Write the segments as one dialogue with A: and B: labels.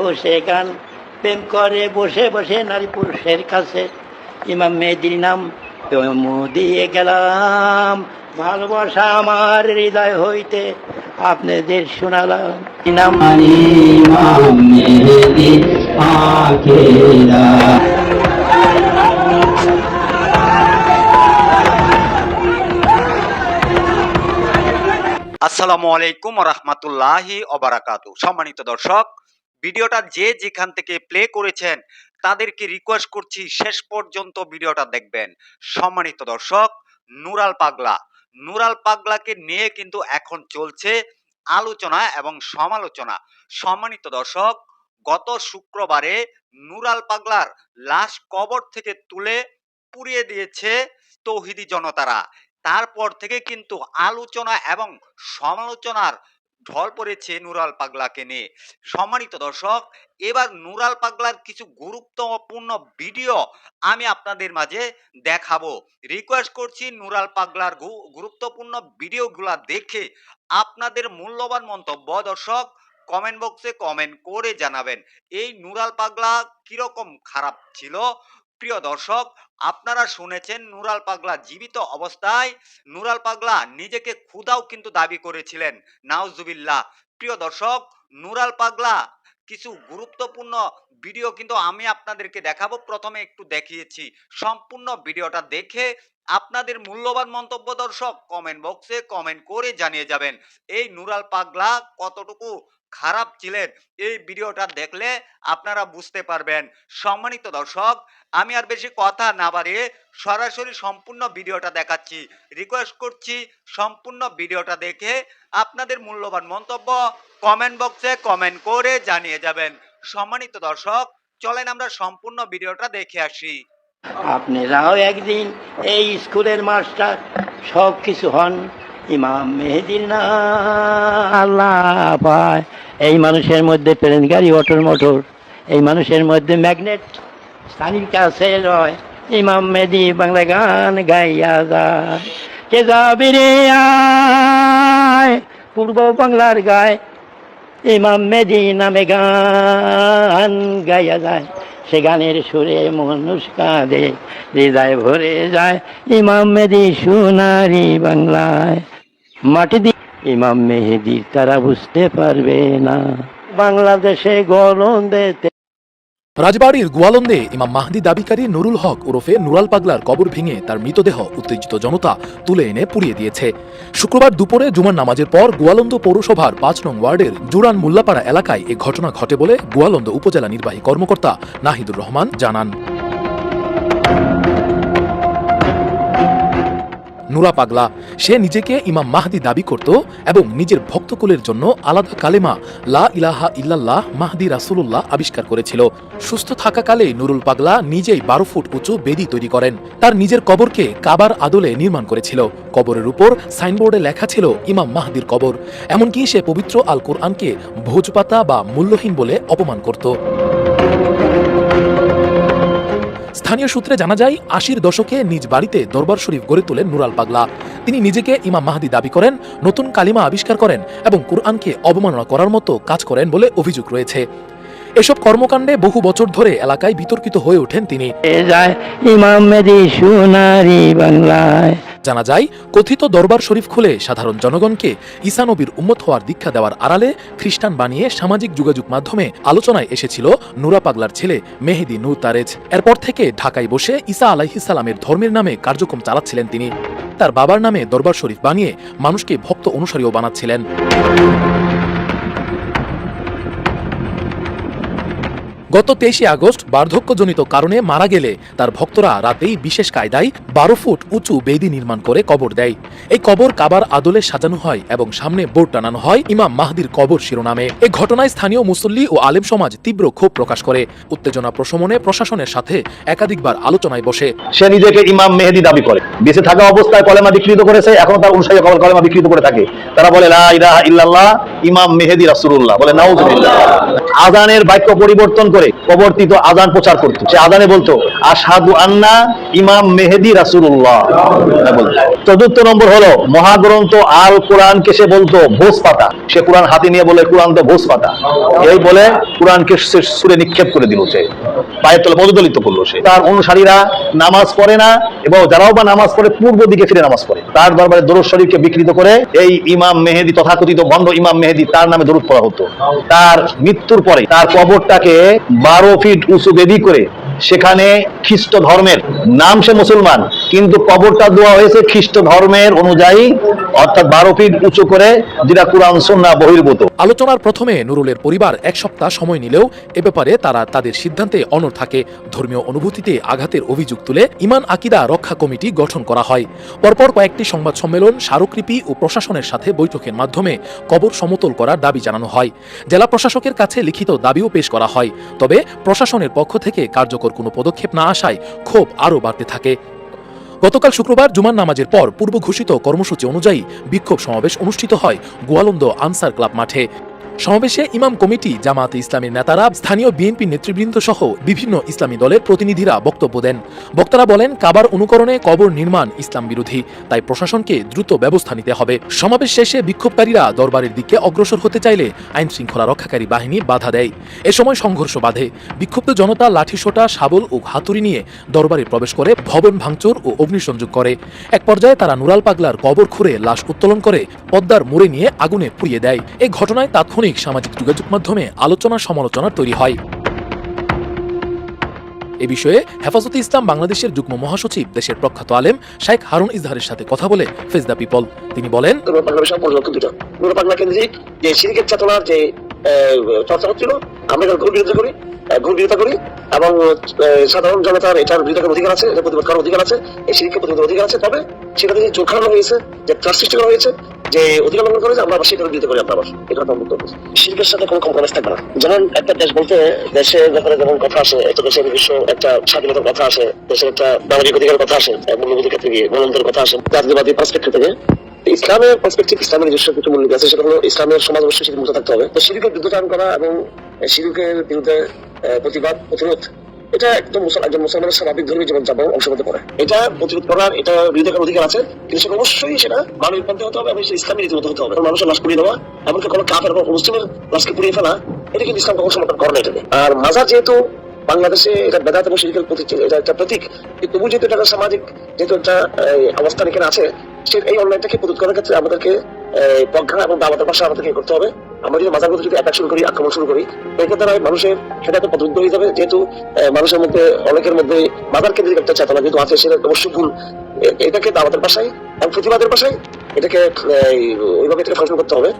A: ঘোষে গান প্রেম করে বসে বসে নারী পুরুষের কাছে। ইমাম মেহেদির নাম প্রেম দিয়ে গেলাম। ভালোবাসা আমার হৃদয় হইতে আপনাদের শোনালাম। নাম?
B: আসসালামু আলাইকুম রহমতুল্লাহি অবারাকাতু সম্মানিত দর্শক ভিডিওটা যে যেখান থেকে প্লে করেছেন, তাদেরকে রিকোয়েস্ট করছি শেষ পর্যন্ত ভিডিওটা দেখবেন। সম্মানিত দর্শক, নুরাল পাগলা। নুরাল পাগলাকে নিয়ে কিন্তু এখন চলছে আলোচনা এবং সমালোচনা। সম্মানিত দর্শক, গত শুক্রবারে নুরাল পাগলার লাশ কবর থেকে তুলে পুড়িয়ে দিয়েছে তৌহিদি জনতারা। তারপর থেকে কিন্তু আলোচনা এবং সমালোচনার ঢল পড়েছে নুরাল পাগলাকে নিয়ে। সম্মানিত দর্শক, এবার নুরাল পাগলার কিছু গুরুত্বপূর্ণ ভিডিও আমি আপনাদের মাঝে দেখাবো। রিকোয়েস্ট করছি নুরাল পাগলার গুরুত্বপূর্ণ ভিডিওগুলা দেখে আপনাদের মূল্যবান মন্তব্য দর্শক কমেন্ট বক্সে কমেন্ট করে জানাবেন। এই নুরাল পাগলা কীরকম খারাপ ছিল? প্রিয় দর্শক, আপনারা শুনেছেন নুরাল পাগলা জীবিত অবস্থায়। নুরাল পাগলা নিজেকে ক্ষুদাও কিন্তু দাবি করেছিলেন। নাউজুবিল্লাহ। প্রিয় দর্শক, নুরাল পাগলা, কিছু গুরুত্বপূর্ণ ভিডিও কিন্তু আমি আপনাদেরকে দেখাবো। প্রথমে একটু দেখিয়েছি। সম্পূর্ণ ভিডিওটা দেখে আপনাদের মূল্যবান মন্তব্য দর্শক কমেন্ট বক্সে কমেন্ট করে জানিয়ে যাবেন, এই নুরাল পাগলা কতটুকু খারাপ ছিলেন এই ভিডিওটা দেখলে আপনারা বুঝতে পারবেন। সম্মানিত দর্শক আমি আর বেশি কথা না বাড়িয়ে সরাসরি সম্পূর্ণ ভিডিওটা দেখাচ্ছি। রিকোয়েস্ট করছি সম্পূর্ণ ভিডিওটা দেখে আপনাদের মূল্যবান মন্তব্য কমেন্ট বক্সে কমেন্ট করে জানিয়ে যাবেন। সম্মানিত দর্শক চলেন আমরা সম্পূর্ণ ভিডিওটা দেখে আসি।
A: আপনারাও একদিন এই স্কুলের মাস্টার সব কিছু হন ইমাম মেহেদির না আল্লাহ পায় এই মানুষের মধ্যে প্লেন গাড়ি অটোর মোটর। এই মানুষের মধ্যে ম্যাগনেট, স্থানীয় কাছে রয়। ইমাম মেদি বাংলা গান গাইয়া যায়। কে যাবে রে পূর্ব বাংলার গায়। ইমাম মেদি নামে গান গাইয়া যায়। সে গানের সুরে মানুষ কাঁদে, হৃদয় ভরে যায়। ইমাম মেদি সোনারি বাংলায়। মাটি ইমাম মেহেদি তারা বুঝতে পারবে না। বাংলাদেশে গরম দেতে
C: রাজবাড়ির গোয়ালন্দে ইমাম মাহদি দাবিকারী নুরুল হক ওরফে নুরাল পাগলার কবর ভেঙে তার মৃতদেহ উত্তেজিত জনতা তুলে এনে পুড়িয়ে দিয়েছে। শুক্রবার দুপুরে জুমার নামাজের পর গোয়ালন্দ পৌরসভার পাঁচ নং ওয়ার্ডের জুরান মোল্লাপাড়া এলাকায় এ ঘটনা ঘটে বলে গোয়ালন্দ উপজেলা নির্বাহী কর্মকর্তা নাহিদুর রহমান জানান। নুরা পাগলা, সে নিজেকে ইমাম মাহদি দাবি করত এবং নিজের ভক্তকুলের জন্য আলাদা কালেমা লা ইলাহা ইল্লাল্লাহ মাহদি রাসূলুল্লাহ আবিষ্কার করেছিল। সুস্থ থাকাকালে নুরুল পাগলা নিজেই বারো ফুট উঁচু বেদি তৈরি করেন। তার নিজের কবরকে কাবার আদলে নির্মাণ করেছিল। কবরের উপর সাইনবোর্ডে লেখা ছিল ইমাম মাহদির কবর। এমনকি সে পবিত্র আল কোরআনকে ভোজপাতা বা মূল্যহীন বলে অপমান করত। স্থানীয় সূত্রে জানা যায়, আশির দশকে নিজ বাড়িতে দরবার শরীফ গড়ে তোলেন নুরাল পাগলা। তিনি নিজেকে ইমাম মাহাদি দাবি করেন, নতুন কালিমা আবিষ্কার করেন এবং কুরআনকে অবমাননা করার মতো কাজ করেন বলে অভিযোগ রয়েছে। এসব কর্মকাণ্ডে বহু বছর ধরে এলাকায় বিতর্কিত হয়ে ওঠেন তিনি।
A: ইমাম মেদি সোনারি বাংলায়।
C: জানা যায়, কথিত দরবার শরীফ খুলে সাধারণ জনগণকে ঈসা নবীর উম্মত হওয়ার দীক্ষা দেওয়ার আড়ালে খ্রিস্টান বানিয়ে সামাজিক যোগাযোগ মাধ্যমে আলোচনায় এসেছিল নুরা পাগলার ছেলে মেহেদি নূর তারেজ। এরপর থেকে ঢাকায় বসে ঈসা আলাইহিসালামের ধর্মের নামে কার্যক্রম চালাচ্ছিলেন তিনি। তার বাবার নামে দরবার শরীফ বানিয়ে মানুষকে ভক্ত অনুসারীও বানাচ্ছিলেন। গত তেইশে আগস্ট বার্ধক্যজনিত কারণে মারা গেলে তার ভক্তরা রাতেই বিশেষ কায়দায় বারো ফুট উঁচু বেদি নির্মাণ করে কবর দেয়। এই কবর কাবার আদলে সাজানো হয় এবং সামনে বোর্ড টানানো হয় ইমাম মাহদির কবর শিরোনামে। এই ঘটনায় স্থানীয় মুসল্লি ও আলেম সমাজ তীব্র ক্ষোভ প্রকাশ করে। উত্তেজনা প্রশমনে প্রশাসনের সাথে একাধিকবার আলোচনায় বসে।
D: সে নিজেকে ইমাম মেহেদি দাবি করে। বেঁচে থাকা অবস্থায় কলেমা বিকৃত করেছে, এখন তার অনুসারী কল- কলেমা বিকৃত করে থাকে। তারা বলে, লা ইলাহা ইল্লাল্লাহ, ইমাম মেহেদি রাসূলুল্লাহ। বলে নাউজুবিল্লাহ আজানের বাক্য পরিবর্তন করে করে কবরটিত আজান প্রচার করতো। সে আজানে বলতো আসাদু আন্না ইমাম মেহেদি রাসুল্লাহ চতুর্থ নম্বর হলো, মহাগ্রন্থ আল কোরআনকে সে বলতো, ভোজ পাতা। সে কোরআন হাতে নিয়ে বলে, কোরআন তো ভোজ পাতা। এই বলে কোরআনকে সুরে নিক্ষেপ করে দিল সে। পায়ের তলে পদদলিত করল সে। তার অনুসারীরা নামাজ পড়ে না এবং যারাও বা নামাজ পড়ে, পূর্ব দিকে ফিরে নামাজ পড়ে। তার দরবারে দরুদ শরীফকে বিকৃত করে এই ইমাম মেহেদি, তথাকথিত ভণ্ড ইমাম মেহেদি তার নামে দরুদ পড়া হতো। তার মৃত্যুর পরে তার কবরটাকে বারো ফিট উঁচু বেদি করে সেখানে খ্রিস্ট ধর্মের, নাম সে মুসলমান, কিন্তু কবরটা দেওয়া হয়েছে খ্রিস্ট ধর্মের অনুযায়ী, অর্থাৎ বারো ফিট উঁচু করে, যেটা কোরআন সন্না বহির্ভূত।
C: আলোচনার প্রথমে নুরুলের পরিবার এক সপ্তাহ সময় নিলেও, এ ব্যাপারে তারা তাদের সিদ্ধান্তে অনড় থাকে। ধর্মীয় অনুভূতিতে আঘাতের অভিযোগ তুলে ইমান আকিদা রক্ষা কমিটি গঠন করা হয়। পরপর কয়েকটি সংবাদ সম্মেলন, স্মারকলিপি ও প্রশাসনের সাথে বৈঠকের মাধ্যমে কবর সমতল করার দাবি জানানো হয়। জেলা প্রশাসকের কাছে লিখিত দাবিও পেশ করা হয়। তবে প্রশাসনের পক্ষ থেকে কার্যকর কোনো পদক্ষেপ না আসায় ক্ষোভ আরও বাড়তে থাকে। গতকাল শুক্রবার জুমার নামাজের পর পূর্ব ঘোষিত কর্মসূচি অনুযায়ী বিক্ষোভ সমাবেশ অনুষ্ঠিত হয় গোয়ালন্দ আনসার ক্লাব মাঠে। সমাবেশে ইমাম কমিটি জামায়াতে ইসলামের নেতারা, স্থানীয় বিএনপি নেতৃবৃন্দ সহ বিভিন্ন ইসলামী দলের প্রতিনিধিরা বক্তব্য দেন। বক্তারা বলেন, কাবার অনুকরণে কবর নির্মাণ ইসলাম বিরোধী, তাই প্রশাসনকে দ্রুত ব্যবস্থা নিতে হবে। সমাবেশ শেষে বিক্ষোভকারীরা দরবারের দিকে অগ্রসর হতে চাইলে আইন শৃঙ্খলা রক্ষাকারী বাহিনী বাধা দেয়। এ সময় সংঘর্ষ বাধে। বিক্ষুব্ধ জনতা লাঠিসোঁটা শাবল ও হাতুড়ি নিয়ে দরবারে প্রবেশ করে ভবন ভাঙচুর ও অগ্নিসংযোগ করে। এক পর্যায়ে তারা নুরাল পাগলার কবর খুঁড়ে লাশ উত্তোলন করে, পদ্মার মোড়ে নিয়ে আগুনে পুড়িয়ে দেয়। এই ঘটনায় তাৎক্ষণিক সামাজিক যোগাযোগ মাধ্যমে আলোচনা সমালোচনার তৈরি হয়। এ বিষয়ে হেফাজতে ইসলাম বাংলাদেশের যুগ্ম মহাসচিব, দেশের প্রখ্যাত আলেম শাইখ হারুন ইজহারের সাথে কথা বলে ফেজ দ্য পিপল। তিনি বলেন
E: চর্চা করি এবং সাধারণ জনতার এটার বিরোধিতা অধিকার আছে, এটা প্রতিবাদ করার অধিকার আছে, এই সিরিককে প্রতিবাদ অধিকার আছে, তবে সেটা জোর খাটানো হয়েছে যে ত্রাস সৃষ্টি করা হয়েছে যে অধিকার লঙ্ঘন করে যে আমরা আবার বিরোধিতা করি আমরা আবার এটা আমার বক্তব্য সিরিকের সাথে কোনো কম্প্রোমাইজ থাকবে না। যেমন একটা দেশ বলতে, দেশের ব্যাপারে যেমন কথা আসে একটা দেশের বিশ্ব একটা স্বাধীনতার কথা আসে, দেশের একটা নাগরিক অধিকারের কথা আসে মূল্যবোধের ক্ষেত্রে গিয়ে গণতন্ত্রের কথা আসে, জাতীয়বাদী পার্সপেক্টিভ থেকে। ইসলামের পার্সপেক্টিভ ইসলামের নিজস্ব কিছু মূল্য আছে, সেটা হলো ইসলামের সমাজ অবশ্যই সেটি মুক্ত থাকতে হবে। তো শিরুকের বিরুদ্ধাচরণ করা এবং শিরুকের বিরুদ্ধে প্রতিবাদ, প্রতিরোধ এটা একদম একজন মুসলমানের স্বাভাবিক ধর্মী জীবন যাপন অংশ হতে পারে এটা প্রতিরোধ করার এটা বিরোধী অধিকার আছে, কিন্তু সেটা অবশ্যই সেটা মানবিক পন্থে হতে হবে এবং সেটা ইসলামী রীতিমতো হতে হবে। মানুষের লাশ পুড়িয়ে দেওয়া, এমনকি কোনো কাফের এবং মুসলিমের লাশকে পুড়িয়ে ফেলা, এটা কিন্তু ইসলাম কখনো সমর্থন করে না এটাকে আর মাজার যেহেতু বাংলাদেশে এটা বেদাত এবং শিরিকের প্রতীক এটা একটা প্রতীক, কিন্তু তবু যেহেতু এটা সামাজিক যেহেতু একটা অবস্থান এখানে আছে, সে এই অনলাইনটাকে প্রতিরোধ করার ক্ষেত্রে আমাদেরকে প্রজ্ঞা এবং দাওয়াতের পাশে আমাদেরকে করতে হবে। আমরা যদি মাজার মধ্যে যদি অ্যাটাক শুরু করি, আক্রমণ শুরু করি, এক্ষেত্রে দ্বারা মানুষের সেটা তো প্রতিরোধ হয়ে যাবে। যেহেতু মানুষের মধ্যে, অনেকের মধ্যে মাজার কেন্দ্রিক একটা চেতনা যেহেতু আছে, সেটা অবশ্যই ভুল। এটাকে দাওয়াতের পাশায় এবং প্রতিবাদের পাশায়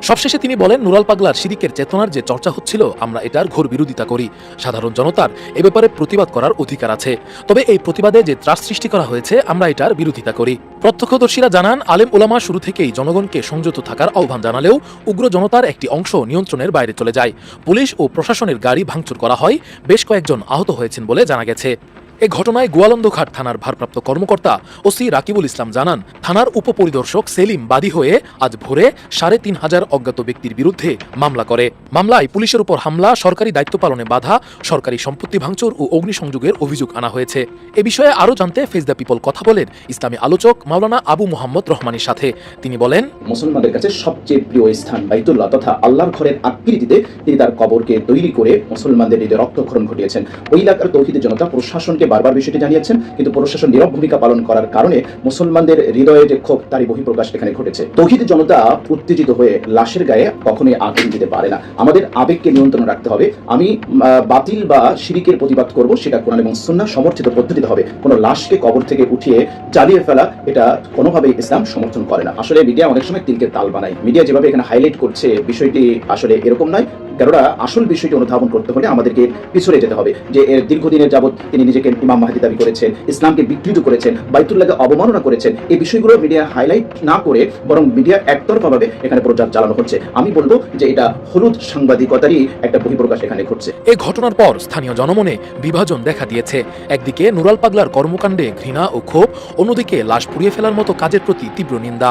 C: সবশেষে তিনি বলেন, নুরাল পাগলার সিরিকের চেতনার যে চর্চা হচ্ছিল, আমরা এটার ঘোর বিরোধিতা করি। সাধারণ জনতার এ ব্যাপারে প্রতিবাদ করার অধিকার আছে। তবে এই প্রতিবাদে যে ত্রাস সৃষ্টি করা হয়েছে, আমরা এটার বিরোধিতা করি। প্রত্যক্ষদর্শীরা জানান, আলেম ওলামা শুরু থেকেই জনগণকে সংযত থাকার আহ্বান জানালেও উগ্র জনতার একটি অংশ নিয়ন্ত্রণের বাইরে চলে যায়। পুলিশ ও প্রশাসনের গাড়ি ভাঙচুর করা হয়। বেশ কয়েকজন আহত হয়েছেন বলে জানা গেছে। এ ঘটনায় গোয়ালন্দঘাট থানার ভারপ্রাপ্ত কর্মকর্তা ওসি রাকিবুল ইসলাম জানান, থানার উপপরিদর্শক সেলিম বাদী হয়ে আজ ভোরে সাড়ে তিন হাজার অজ্ঞাত ব্যক্তির বিরুদ্ধে মামলা করে। মামলায় পুলিশের উপর হামলা, সরকারি দায়িত্ব পালনে বাধা, সরকারি সম্পত্তি ভাঙচুর ও অগ্নিসংযোগের অভিযোগ আনা হয়েছে। এ বিষয়ে আরও জানতে ফেস দ্য পিপল কথা বলেন ইসলামী আলোচক মাওলানা আবু মোহাম্মদ রহমানের সাথে। তিনি বলেন,
F: মুসলমানদের কাছে সবচেয়ে প্রিয় স্থান বাইতুল্লাহ তথা আল্লাহর ঘরের আকৃতিতে তিনি তার কবরকে তৈরি করে মুসলমানদের হৃদয়ে রক্তক্ষরণ ঘটিয়েছেন। ওই এলাকার তৌহিদের জনতা প্রশাসনকে বারবার বিষয়টি জানিয়েছেন, কিন্তু প্রশাসন নীরব ভূমিকা পালন করার কারণে মুসলমানদের হৃদয়ে যে ক্ষোভ, তারই বহিঃপ্রকাশ এখানে ঘটেছে। তৌহিদ জনতা উত্তেজিত হয়ে লাশের গায়ে কখনোই আগুন দিতে পারে না। আমাদের আবেগকে নিয়ন্ত্রণ রাখতে হবে। আমি বাতিল বা শিরিকের প্রতিবাদ করব, সেটা কোরআন এবং সুন্নাহ সমর্থিত পদ্ধতিতে হবে। কোনো লাশকে কবর থেকে উঠিয়ে চালিয়ে ফেলা, এটা কোনোভাবেই ইসলাম সমর্থন করে না। আসলে মিডিয়া অনেক সময় তিলকে তাল বানায়। মিডিয়া যেভাবে এখানে হাইলাইট করছে, বিষয়টি আসলে এরকম নয়। কেননা আসল বিষয়টি অনুধাবন করতে হলে আমাদেরকে পিছনে যেতে হবে যে এর দীর্ঘদিনের যাবৎ তিনি নিজেকে ইমাম মাহাদি দাবি করেছেন, ইসলামকে বিকৃত করেছেন, বাইতুল্লাহকে অবমাননা করেছেন, এই বিষয়গুলো মিডিয়া হাইলাইট না করে বরং মিডিয়া একতরফাভাবে এখানে প্রচার চালানো হচ্ছে। আমি বলব যে এটা হলুদ সাংবাদিকতারই একটা বহিঃপ্রকাশ এখানে ঘটছে।
C: এই ঘটনার পর স্থানীয় জনমনে বিভাজন দেখা দিয়েছে। একদিকে নুরাল পাগলার কর্মকাণ্ডে ঘৃণা ও ক্ষোভ, অন্যদিকে লাশ পুড়িয়ে ফেলার মতো কাজের প্রতি তীব্র নিন্দা।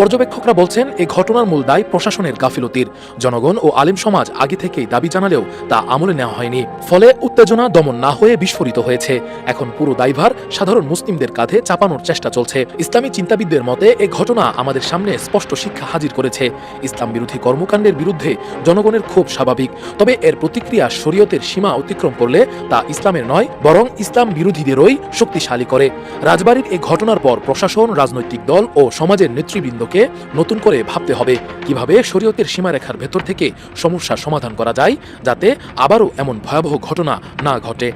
C: পর্যবেক্ষকরা বলছেন এই ঘটনার মূল দায় প্রশাসনের গাফিলতির। জনগণ ও আলিম সমাজ আগে থেকেই দাবি জানালেও তা আমলে নেওয়া হয়নি। ফলে উত্তেজনা দমন না হয়ে বিস্ফোরিত হয়েছে। এখন পুরো দায়ভার সাধারণ মুসলিমদের কাঁধে চাপানোর চেষ্টা চলছে। ইসলামী চিন্তাবিদদের মতে, এ ঘটনা আমাদের সামনে স্পষ্ট শিক্ষা হাজির করেছে। ইসলাম বিরোধী কর্মকাণ্ডের বিরুদ্ধে জনগণের ক্ষোভ স্বাভাবিক। তবে এর প্রতিক্রিয়া শরীয়তের সীমা অতিক্রম করলে তা ইসলামের নয়, বরং ইসলাম বিরোধীদেরই শক্তিশালী করে। রাজবাড়ির এই ঘটনার পর প্রশাসন, রাজনৈতিক দল ও সমাজের নেতৃবৃন্দকে নতুন করে ভাবতে হবে। কীভাবে শরীয়তের সীমারেখার ভেতর থেকে সমস্যা সমাধান করা যায়, যাতে আবারও এমন ভয়াবহ ঘটনা না ঘটে?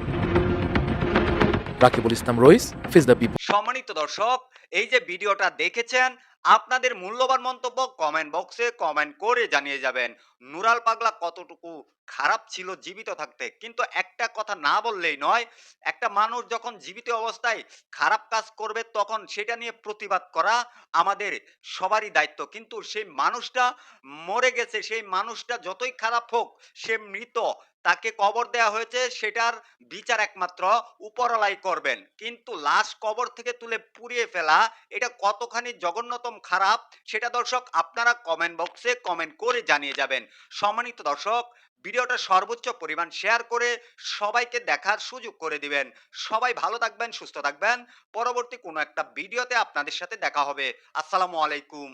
C: রাকিবুল ইসলাম রইস ফিজ দ্য পিপল
B: সম্মানিত দর্শক, এই যে ভিডিওটা দেখেছেন আপনাদের মূল্যবান মন্তব্য কমেন্ট বক্সে কমেন্ট করে জানিয়ে যাবেন। নুরাল পাগলা কতটুকু খারাপ ছিল জীবিত থাকতে? কিন্তু একটা কথা না বললেই নয়, একটা মানুষ যখন জীবিত অবস্থায় খারাপ কাজ করবে তখন সেটা নিয়ে প্রতিবাদ করা আমাদের সবারই দায়িত্ব। কিন্তু সেই মানুষটা মরে গেছে, সেই মানুষটা যতই খারাপ হোক, সে মৃত। তাকে কবর দেয়া হয়েছে, সেটার বিচার একমাত্র উপরলাই করবেন। কিন্তু লাশ কবর থেকে তুলে পুড়িয়ে ফেলা, এটা কতখানি জঘন্যতম খারাপ, সেটা দর্শক আপনারা কমেন্ট বক্সে কমেন্ট করে জানিয়ে যাবেন। সম্মানিত দর্শক, ভিডিওটা সর্বোচ্চ পরিমাণ শেয়ার করে সবাইকে দেখার সুযোগ করে দিবেন। সবাই ভালো থাকবেন, সুস্থ থাকবেন। পরবর্তী কোনো একটা ভিডিওতে আপনাদের সাথে দেখা হবে। আসসালামু আলাইকুম।